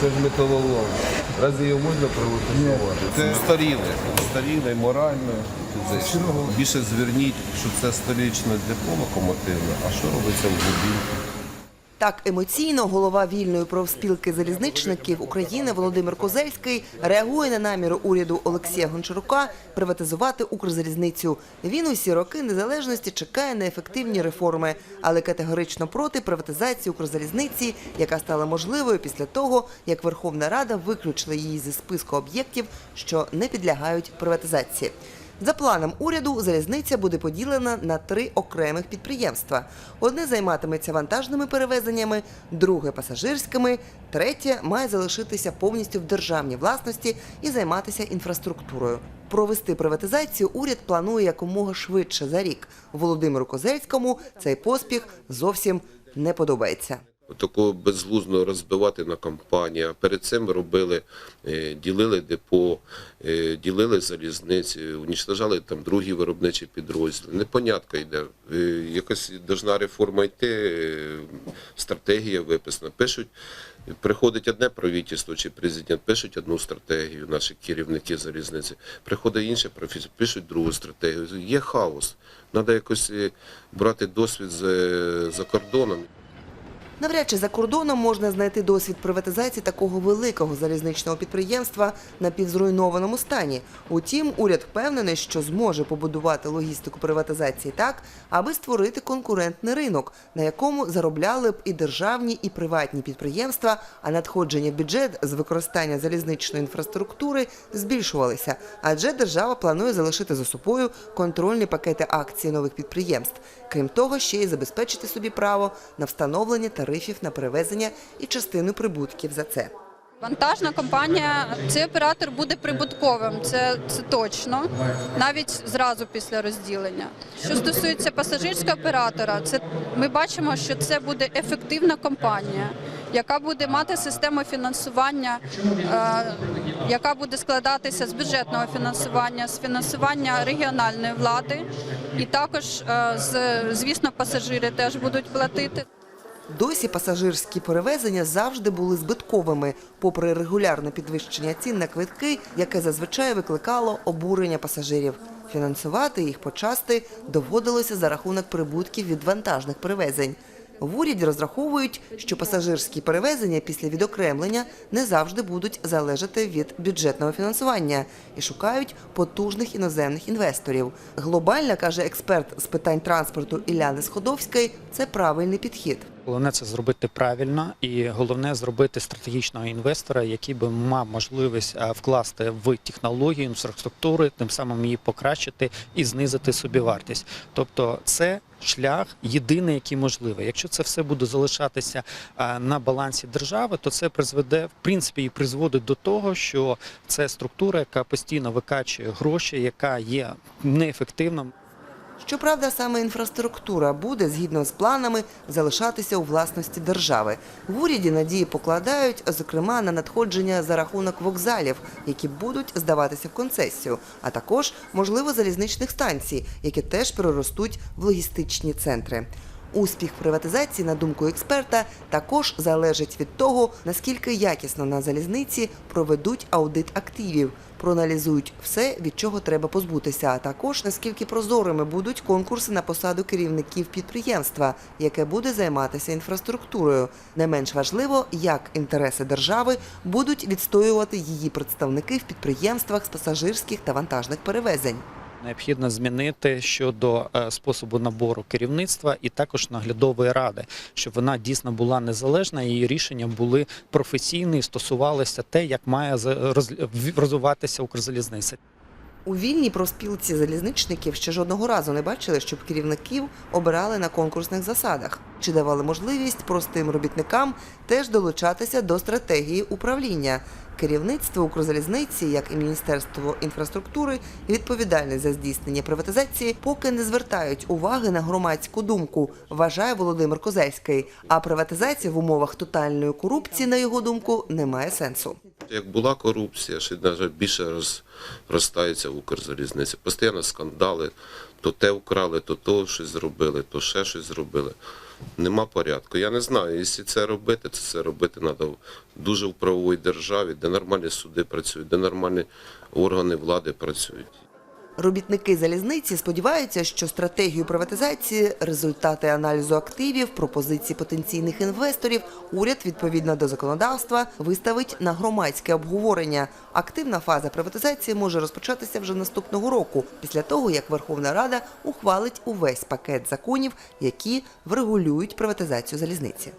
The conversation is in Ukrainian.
Це ж металолом. Разве його можна приватизувати? Це старіле. старіли морально. Більше зверніть, що це столічне депо локомотивне, а що робиться в будинку? Так емоційно голова вільної профспілки залізничників України Володимир Козельський реагує на наміри уряду Олексія Гончарука приватизувати Укрзалізницю. Він усі роки незалежності чекає на ефективні реформи, але категорично проти приватизації Укрзалізниці, яка стала можливою після того, як Верховна Рада виключила її зі списку об'єктів, що не підлягають приватизації. За планом уряду, залізниця буде поділена на три окремих підприємства. Одне займатиметься вантажними перевезеннями, друге пасажирськими, третє має залишитися повністю в державній власності і займатися інфраструктурою. Провести приватизацію уряд планує якомога швидше за рік. Володимиру Козельському цей поспіх зовсім не подобається. Такого безглузно розбивати на компанії. А Перед цим робили, е, ділили депо, е, ділили залізниці, унічтожали там другі виробничі підрозділи. Непонятка йде. Е, Якась должна реформа йти, стратегія виписана. Пишуть, приходить одне правительство чи президент, пишуть одну стратегію, наші керівники залізниці. Приходить інше правительство, пишуть другу стратегію. Є хаос. Треба якось брати досвід за кордоном. Навряд чи за кордоном можна знайти досвід приватизації такого великого залізничного підприємства на півзруйнованому стані. Утім, уряд впевнений, що зможе побудувати логістику приватизації так, аби створити конкурентний ринок, на якому заробляли б і державні, і приватні підприємства, а надходження в бюджет з використання залізничної інфраструктури збільшувалися, адже держава планує залишити за собою контрольні пакети акцій нових підприємств. Крім того, ще й забезпечити собі право на встановлення тарифів на перевезення і частину прибутків за це. Вантажна компанія, цей оператор буде прибутковим, це, це точно, навіть зразу після розділення. Що стосується пасажирського оператора, це ми бачимо, що це буде ефективна компанія, яка буде мати систему фінансування, е, яка буде складатися з бюджетного фінансування, з фінансування регіональної влади, і також, е, з, звісно, пасажири теж будуть платити. Досі пасажирські перевезення завжди були збитковими, попри регулярне підвищення цін на квитки, яке зазвичай викликало обурення пасажирів. Фінансувати їх почасти доводилося за рахунок прибутків від вантажних перевезень. В уряді розраховують, що пасажирські перевезення після відокремлення не завжди будуть залежати від бюджетного фінансування і шукають потужних іноземних інвесторів. Глобально, каже експерт з питань транспорту Іляни Сходовської, це правильний підхід. Головне це зробити правильно, і головне зробити стратегічного інвестора, який би мав можливість вкласти в технологію, інфраструктури, тим самим її покращити і знизити собівартість. Тобто, це шлях єдиний, який можливий. Якщо це все буде залишатися на балансі держави, то це призведе в принципі і призводить до того, що це структура, яка постійно викачує гроші, яка є неефективна. Щоправда, саме інфраструктура буде, згідно з планами, залишатися у власності держави. В уряді надії покладають, зокрема, на надходження за рахунок вокзалів, які будуть здаватися в концесію, а також, можливо, залізничних станцій, які теж переростуть в логістичні центри. Успіх приватизації, на думку експерта, також залежить від того, наскільки якісно на залізниці проведуть аудит активів, проаналізують все, від чого треба позбутися, а також наскільки прозорими будуть конкурси на посаду керівників підприємства, яке буде займатися інфраструктурою. Не менш важливо, як інтереси держави будуть відстоювати її представники в підприємствах з пасажирських та вантажних перевезень. Необхідно змінити щодо е, способу набору керівництва і також наглядової ради, щоб вона дійсно була незалежна. і Її рішення були професійні і стосувалися те, як має розвиватися Укрзалізниця. У вільній профспілці залізничників ще жодного разу не бачили, щоб керівників обирали на конкурсних засадах чи давали можливість простим робітникам теж долучатися до стратегії управління. Керівництво Укрзалізниці, як і Міністерство інфраструктури, відповідальне за здійснення приватизації, поки не звертають уваги на громадську думку, вважає Володимир Козельський. А приватизація в умовах тотальної корупції, на його думку, не має сенсу. Як була корупція, ще навіть більше роз, розтається в Укрзалізниці. Постійно скандали, то те вкрали, то то щось зробили, то ще щось зробили. Нема порядку. Я не знаю, якщо це робити, то це робити треба дуже в правовій державі, де нормальні суди працюють, де нормальні органи влади працюють. Робітники залізниці сподіваються, що стратегію приватизації, результати аналізу активів, пропозиції потенційних інвесторів уряд відповідно до законодавства виставить на громадське обговорення. Активна фаза приватизації може розпочатися вже наступного року, після того як Верховна Рада ухвалить увесь пакет законів, які врегулюють приватизацію залізниці.